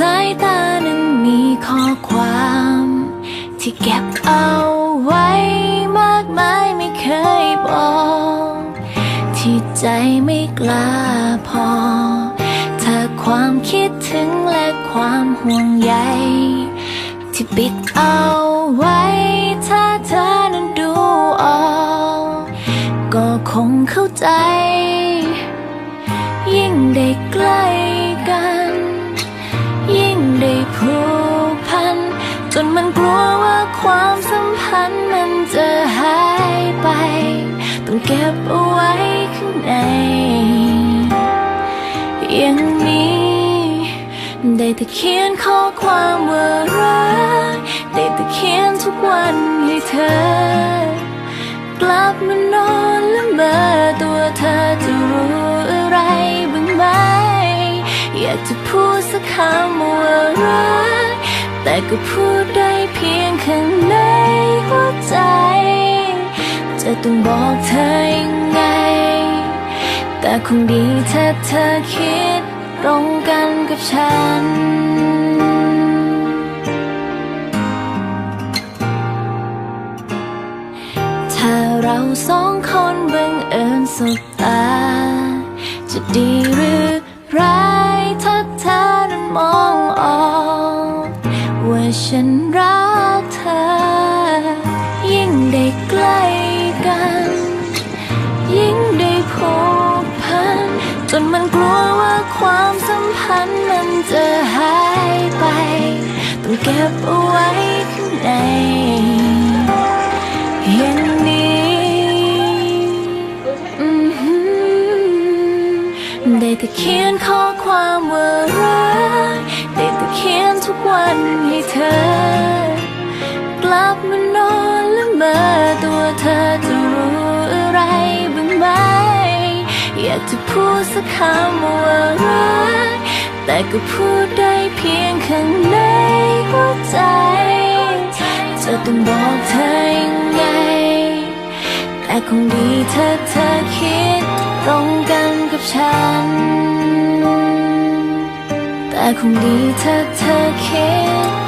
สายตานั้นมีข้อความ ที่เก็บเอาไว้มากมายไม่เคยบอก ที่ใจไม่กล้าพอถ้าความคิดถึงและความห่วงใยที่ปิดเอาไว้ ถ้าเธอนั้นดูออก ก็คงเข้าใจ ยิ่งได้ใกล้ ต้องเก็บเอาไว้ข้างในอย่างนี้ ได้แต่เขียนข้อความว่ารักได้แต่เขียนทุกวันให้เธอ กลับมานอนและเมื่อตัวเธอจะรู้อะไรบ้างไหม อยากจะพูดสักคำว่ารักแต่ก็พูด จะต้องบอกเธอยังไง แต่คงดีถ้าเธอคิดตรงกันกับฉัน ถ้าเราสองคนบังเอิญสบตา จะดีหรือร้ายถ้าเธอนั้นมองออกว่าฉันรักเธอ ยิ่งได้ใกล้ จนมันกลัวว่าความสัมพันธ์มันจะหายไป ต้องเก็บเอาไว้ข้างในอย่างนี้ได้แต่เขียนข้อความว่ารักได้แต่เขียนทุกวันากจะพูดสักคำว่ารัก แต่ก็พูดได้เพียงข้างในหัวใจ จะต้องบอกเธอยังไง แต่คงดีถ้าเธอคิดตรงกันกับฉัน แต่คงดีถ้าเธอคิด